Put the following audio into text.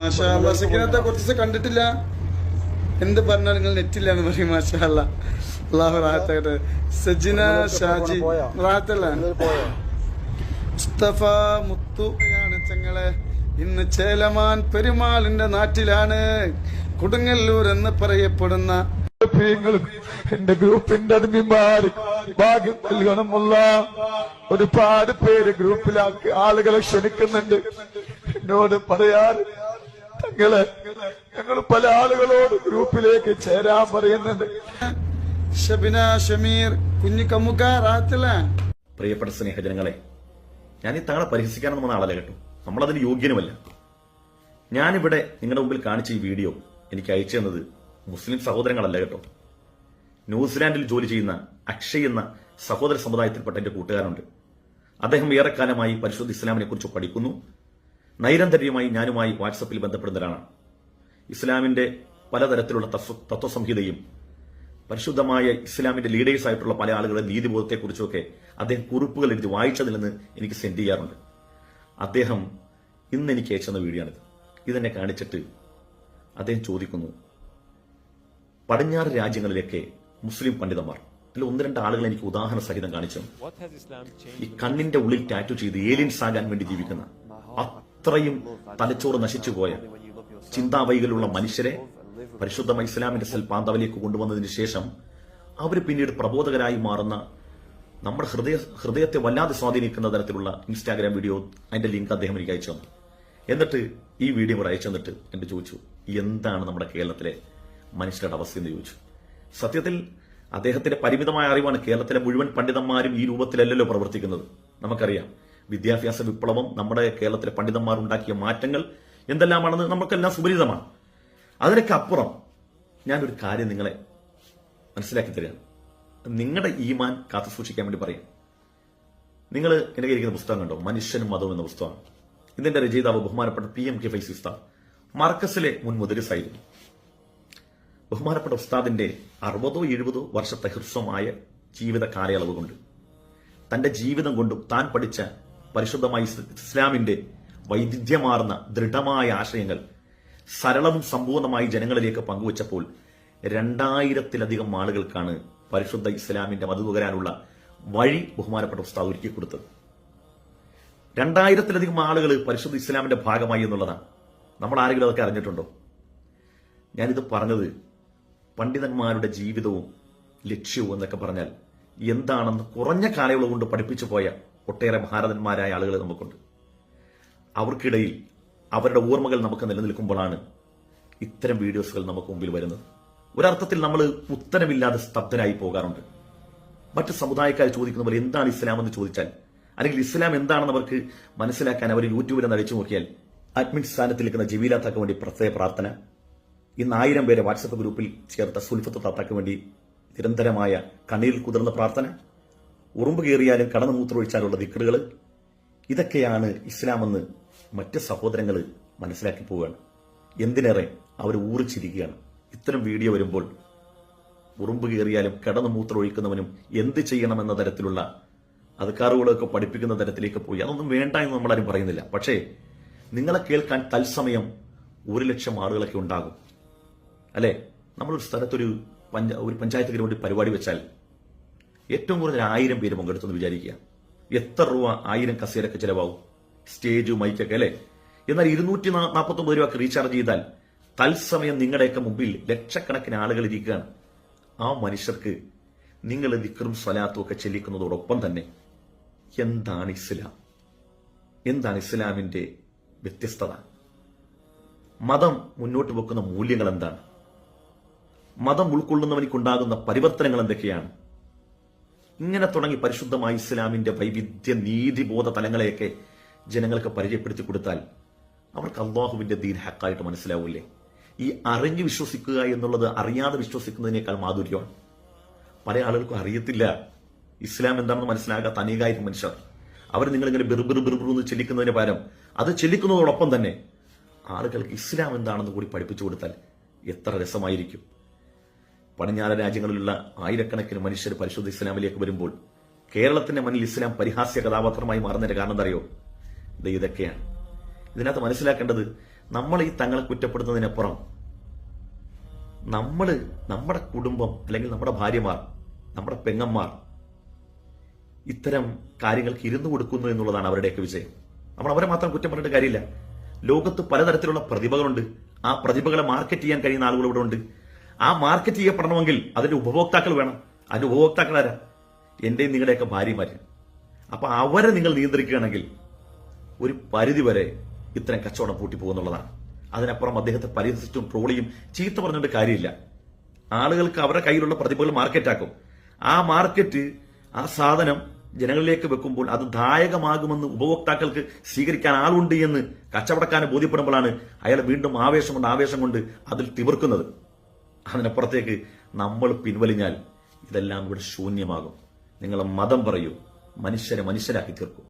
മാഷാ അല്ലാ സക്കീനത്തെ കുറച്ച് കണ്ടിട്ടില്ല? എന്ത് പറഞ്ഞാൽ നിങ്ങൾ നെറ്റില്ല എന്ന് പറയും മാഷാ അല്ലാ. അള്ളാഹു റാഹത്തായിട്ട് സജിന ഷാജി റാഹത്തല്ല മുസ്തഫ മുത്തു ആണ് ചങ്ങളെ. ഇന്ന് ചേലമാൻ പെരുമാളിന്റെ നാട്ടിലാണ്. കൊടുങ്ങല്ലൂർ എന്ന് പറയപ്പെടുന്ന എന്റെ ഗ്രൂപ്പിന്റെ അടിമിമാര് ഭാഗ്യം നൽകണമുള്ള ഒരുപാട് പേര് ഗ്രൂപ്പിലാക്കി ആളുകളെ ക്ഷണിക്കുന്നുണ്ട്. എന്നോട് പറയാറ് തങ്ങളെ ഞങ്ങൾ പല ആളുകളോട് ഗ്രൂപ്പിലേക്ക് ചേരാൻ പറയുന്നുണ്ട്. ഷബിന ഷമീർ കുഞ്ഞു കമ്മുക്ക റാഹത്തല്ല പ്രിയപ്പെട്ട സ്നേഹജനങ്ങളെ ഞാൻ ഈ തങ്ങളെ പരിഹസിക്കാനൊന്നും വന്ന ആളല്ല കേട്ടോ. നമ്മളതിന് യോഗ്യനുമല്ല. ഞാനിവിടെ നിങ്ങളുടെ മുമ്പിൽ കാണിച്ച ഈ വീഡിയോ എനിക്ക് അയച്ചു തന്നത് മുസ്ലിം സഹോദരങ്ങളല്ല കേട്ടോ. ന്യൂസിലാൻഡിൽ ജോലി ചെയ്യുന്ന അക്ഷയ് എന്ന സഹോദര സമുദായത്തിൽപ്പെട്ട എന്റെ കൂട്ടുകാരുണ്ട് അദ്ദേഹം ഏറെക്കാലമായി പരിശുദ്ധ ഇസ്ലാമിനെ കുറിച്ച് പഠിക്കുന്നു. നൈരന്തര്യമായി ഞാനുമായി വാട്സപ്പിൽ ബന്ധപ്പെടുന്നവരാണ്. ഇസ്ലാമിന്റെ പലതരത്തിലുള്ള തത്വസംഹിതയും പരിശുദ്ധമായ ഇസ്ലാമിന്റെ ലീഡേഴ്സ് ആയിട്ടുള്ള പല ആളുകളുടെ നീതിബോധത്തെക്കുറിച്ചൊക്കെ അദ്ദേഹം കുറിപ്പുകൾ എഴുതി വായിച്ചതിൽ നിന്ന് എനിക്ക് സെൻഡ് ചെയ്യാറുണ്ട്. അദ്ദേഹം ഇന്ന് എനിക്ക് അയച്ചെന്ന വീഡിയോ ആണിത് ഇതെന്നെ കാണിച്ചിട്ട് അദ്ദേഹം ചോദിക്കുന്നു പടിഞ്ഞാറ് രാജ്യങ്ങളിലൊക്കെ മുസ്ലിം പണ്ഡിതന്മാർ അതിൽ ഒന്ന് രണ്ട് ആളുകൾ എനിക്ക് ഉദാഹരണ സഹിതം കാണിച്ചു ഈ കണ്ണിന്റെ ഉള്ളിൽ ടാറ്റു ചെയ്ത് ഏലിയൻസ് ആകാൻ വേണ്ടി ജീവിക്കുന്ന അത്രയും തലച്ചോറ് നശിച്ചുപോയ ചിന്താവൈകലുള്ള മനുഷ്യരെ പരിശുദ്ധമായ ഇസ്ലാമിന്റെ സൽപാന്തവലേക്ക് കൊണ്ടുവന്നതിന് ശേഷം അവർ പിന്നീട് പ്രബോധകരായി മാറുന്ന നമ്മുടെ ഹൃദയ ഹൃദയത്തെ വല്ലാതെ സ്വാധീനിക്കുന്ന തരത്തിലുള്ള ഇൻസ്റ്റാഗ്രാം വീഡിയോ അതിന്റെ ലിങ്ക് അദ്ദേഹം എനിക്ക് അയച്ചു തന്നു. എന്നിട്ട് ഈ വീഡിയോ കൂടെ അയച്ചു തന്നിട്ട് എന്റെ ചോദിച്ചു എന്താണ് നമ്മുടെ കേരളത്തിലെ മനുഷ്യരുടെ അവസ്ഥ എന്ന് ചോദിച്ചു? സത്യത്തിൽ അദ്ദേഹത്തിന്റെ പരിമിതമായ അറിവാണ് കേരളത്തിലെ മുഴുവൻ പണ്ഡിതന്മാരും ഈ രൂപത്തിലല്ലല്ലോ പ്രവർത്തിക്കുന്നത്. നമുക്കറിയാം. വിദ്യാഭ്യാസ വിപ്ലവം നമ്മുടെ കേരളത്തിലെ പണ്ഡിതന്മാർ ഉണ്ടാക്കിയ മാറ്റങ്ങൾ എന്തെല്ലാമാണെന്ന് നമുക്കെല്ലാം സുപരിതമാണ് അതിനൊക്കെ അപ്പുറം ഞാനൊരു കാര്യം നിങ്ങളെ മനസ്സിലാക്കി തരികയാണ്. നിങ്ങളുടെ ഈമാൻ കാത്തു സൂക്ഷിക്കാൻ വേണ്ടി പറയാം. നിങ്ങൾ എന്റെ ഇരിക്കുന്ന പുസ്തകം കണ്ടോ? മനുഷ്യനും മതവും എന്ന പുസ്തകമാണ്. ഇതിന്റെ രചയിതാവ് ബഹുമാനപ്പെട്ട പി എം കെ ഫൈസി ഉസ്താദ് മർക്കസിലെ മുൻ മുദരിസായിരുന്നു ബഹുമാനപ്പെട്ട ഉസ്താദിന്റെ അറുപതോ എഴുപതോ വർഷത്തെ ഹ്രസ്വമായ ജീവിത കാലയളവ് കൊണ്ട് തന്റെ ജീവിതം കൊണ്ടും താൻ പഠിച്ച പരിശുദ്ധമായ ഇസ് ഇസ്ലാമിന്റെ വൈവിധ്യമാർന്ന ദൃഢമായ ആശയങ്ങൾ സരളവും സമ്പൂർണമായി ജനങ്ങളിലേക്ക് പങ്കുവച്ചപ്പോൾ രണ്ടായിരത്തിലധികം ആളുകൾക്കാണ് പരിശുദ്ധ ഇസ്ലാമിന്റെ മത പകരാനുള്ള വഴി ബഹുമാനപ്പെട്ട ഉസ്താദ് ഒരുക്കി കൊടുത്തത്. രണ്ടായിരത്തിലധികം ആളുകൾ പരിശുദ്ധ ഇസ്ലാമിന്റെ ഭാഗമായി എന്നുള്ളതാണ്. നമ്മൾ ആരെങ്കിലും അതൊക്കെ അറിഞ്ഞിട്ടുണ്ടോ? ഞാനിത് പറഞ്ഞത് പണ്ഡിതന്മാരുടെ ജീവിതവും ലക്ഷ്യവും എന്നൊക്കെ പറഞ്ഞാൽ എന്താണെന്ന് കുറഞ്ഞ കാലയളവ് കൊണ്ട് പഠിപ്പിച്ചു പോയ ഒട്ടേറെ ഭാരതന്മാരായ ആളുകൾ നമുക്കുണ്ട്. അവർക്കിടയിൽ അവരുടെ ഓർമ്മകൾ നമുക്ക് നിലനിൽക്കുമ്പോഴാണ് ഇത്തരം വീഡിയോസുകൾ നമുക്ക് മുമ്പിൽ വരുന്നത്. ഒരർത്ഥത്തിൽ നമ്മൾ ഉത്തരമില്ലാതെ സ്തബ്ധരായി പോകാറുണ്ട്. മറ്റ് സമുദായക്കാർ ചോദിക്കുന്ന പോലെ എന്താണ് ഇസ്ലാം എന്ന് ചോദിച്ചാൽ അല്ലെങ്കിൽ ഇസ്ലാം എന്താണെന്ന് അവർക്ക് മനസ്സിലാക്കാൻ അവർ യൂട്യൂബിൽ നടിച്ചു നോക്കിയാൽ അഡ്മിൻ സ്ഥാനത്ത് നിൽക്കുന്ന ജമീലാത്താക്ക് വേണ്ടി പ്രത്യേക പ്രാർത്ഥന. ഇന്ന് ആയിരം പേരെ വാട്സപ്പ് ഗ്രൂപ്പിൽ ചേർത്ത സുൽഫത്ത് താത്താക്ക് വേണ്ടി നിരന്തരമായ കണ്ണീരിൽ കുതിർന്ന പ്രാർത്ഥന. ഉറുമ്പ് കയറിയാലും കടന്നു മൂത്രമൊഴിച്ചാലുള്ള ദിക്കറുകൾ ഇതൊക്കെയാണ് ഇസ്ലാമെന്ന് മറ്റ് സഹോദരങ്ങൾ മനസ്സിലാക്കി പോവുകയാണ്. എന്തിനേറെ അവർ ഊറിച്ചിരിക്കുകയാണ്. ഇത്തരം വീഡിയോ വരുമ്പോൾ ഉറുമ്പ് കയറിയാലും കടന്നു മൂത്രമൊഴിക്കുന്നവനും എന്ത് ചെയ്യണമെന്ന തരത്തിലുള്ള അധികാറുകളൊക്കെ പഠിപ്പിക്കുന്ന തരത്തിലേക്ക് പോയി. അതൊന്നും വേണ്ട എന്ന് നമ്മളാരും പറയുന്നില്ല. പക്ഷേ നിങ്ങളെ കേൾക്കാൻ തത്സമയം ഒരു ലക്ഷം ആളുകളൊക്കെ ഉണ്ടാകും. അല്ലെ? നമ്മളൊരു സ്ഥലത്തൊരു പഞ്ച ഒരു പഞ്ചായത്തിന് വേണ്ടി പരിപാടി വെച്ചാൽ ഏറ്റവും കൂടുതൽ ആയിരം പേര് പങ്കെടുത്തെന്ന് വിചാരിക്കുക. എത്ര രൂപ ആയിരം കസേരൊക്കെ ചിലവാകും? സ്റ്റേജ് മൈക്കൊക്കെ അല്ലേ? എന്നാൽ ഇരുന്നൂറ്റി നാൽപ്പത്തി ഒമ്പത് രൂപ റീചാർജ് ചെയ്താൽ തത്സമയം നിങ്ങളുടെയൊക്കെ മുമ്പിൽ ലക്ഷക്കണക്കിന് ആളുകൾ ഇരിക്കുകയാണ്. ആ മനുഷ്യർക്ക് നിങ്ങൾ ദിക്കറും സ്വലാത്തും ഒക്കെ ചെല്ലിക്കുന്നതോടൊപ്പം തന്നെ എന്താണ് ഇസ്ലാം? എന്താണ് ഇസ്ലാമിന്റെ വ്യത്യസ്തത? മതം മുന്നോട്ട് വെക്കുന്ന മൂല്യങ്ങൾ എന്താണ്? മതം ഉൾക്കൊള്ളുന്നവനിക്കുണ്ടാകുന്ന പരിവർത്തനങ്ങൾ എന്തൊക്കെയാണ്? ഇങ്ങനെ തുടങ്ങി പരിശുദ്ധമായ ഇസ്ലാമിന്റെ വൈവിധ്യ നീതിബോധ തലങ്ങളെയൊക്കെ ജനങ്ങൾക്ക് പരിചയപ്പെടുത്തി കൊടുത്താൽ അവർക്ക് അള്ളാഹുവിന്റെ ദീൻ ഹക്കായിട്ട് മനസ്സിലാവൂലേ ഈ അറിഞ്ഞു വിശ്വസിക്കുക എന്നുള്ളത് അറിയാതെ വിശ്വസിക്കുന്നതിനേക്കാൾ മാധുര്യമാണ്. പല ആളുകൾക്കും അറിയത്തില്ല ഇസ്ലാം എന്താണെന്ന് മനസ്സിലാകാത്ത അനേകായിരം മനുഷ്യർ. അവർ നിങ്ങളിങ്ങനെ ബിർബിർ ബിർബിർ എന്ന് ചെല്ലിക്കുന്നതിന് പകരം അത് ചെല്ലിക്കുന്നതോടൊപ്പം തന്നെ ആളുകൾക്ക് ഇസ്ലാം എന്താണെന്ന് കൂടി പഠിപ്പിച്ചു കൊടുത്താൽ എത്ര രസമായിരിക്കും. പടിഞ്ഞാറ രാജ്യങ്ങളിലുള്ള ആയിരക്കണക്കിന് മനുഷ്യർ പരിശുദ്ധ ഇസ്ലാമിലേക്ക് വരുമ്പോൾ കേരളത്തിന്റെ മണ്ണിൽ ഇസ്ലാം പരിഹാസ്യ കഥാപാത്രമായി മാറുന്നതിന്റെ കാരണം എന്തറിയോ ഇത് ഇതൊക്കെയാണ്. ഇതിനകത്ത് മനസ്സിലാക്കേണ്ടത് നമ്മൾ ഈ തങ്ങളെ കുറ്റപ്പെടുത്തുന്നതിനപ്പുറം നമ്മൾ നമ്മുടെ കുടുംബം അല്ലെങ്കിൽ നമ്മുടെ ഭാര്യമാർ നമ്മുടെ പെങ്ങന്മാർ ഇത്തരം കാര്യങ്ങൾക്ക് ഇരുന്നു കൊടുക്കുന്നു എന്നുള്ളതാണ് അവരുടെയൊക്കെ വിജയം. നമ്മൾ അവരെ മാത്രം കുറ്റം പറഞ്ഞിട്ട് കാര്യമില്ല. ലോകത്ത് പലതരത്തിലുള്ള പ്രതിഭകളുണ്ട്. ആ പ്രതിഭകളെ മാർക്കറ്റ് ചെയ്യാൻ കഴിയുന്ന ആളുകൾ ഇവിടെ ഉണ്ട്. ആ മാർക്കറ്റ് ചെയ്യപ്പെടണമെങ്കിൽ അതിന്റെ ഉപഭോക്താക്കൾ വേണം. അതിന്റെ ഉപഭോക്താക്കൾ ആരാ? എന്റെയും നിങ്ങളുടെയൊക്കെ ഭാര്യമാര്. അപ്പൊ അവരെ നിങ്ങൾ നിയന്ത്രിക്കുകയാണെങ്കിൽ ഒരു പരിധി വരെ ഇത്തരം കച്ചവടം പൂട്ടിപ്പോകുന്നുള്ളതാണ്. അതിനപ്പുറം അദ്ദേഹത്തെ പരിഹസിച്ചും ട്രോളിയും ചീത്ത പറഞ്ഞിട്ട് കാര്യമില്ല. ആളുകൾക്ക് അവരുടെ കയ്യിലുള്ള പ്രതിഭകൾ മാർക്കറ്റാക്കും. ആ മാർക്കറ്റ് ആ സാധനം ജനങ്ങളിലേക്ക് വെക്കുമ്പോൾ അത് ദായകമാകുമെന്ന് ഉപഭോക്താക്കൾക്ക് സ്വീകരിക്കാൻ ആളുണ്ട് എന്ന് കച്ചവടക്കാരന് ബോധ്യപ്പെടുമ്പോഴാണ് അയാൾ വീണ്ടും ആവേശം കൊണ്ട് ആവേശം കൊണ്ട് അതിൽ തിമിർക്കുന്നത്. അതിനപ്പുറത്തേക്ക് നമ്മൾ പിൻവലിഞ്ഞാൽ ഇതെല്ലാം ഇവിടെ ശൂന്യമാകും. നിങ്ങളെ മതം പറയൂ. മനുഷ്യരെ മനുഷ്യരാക്കി തീർക്കും.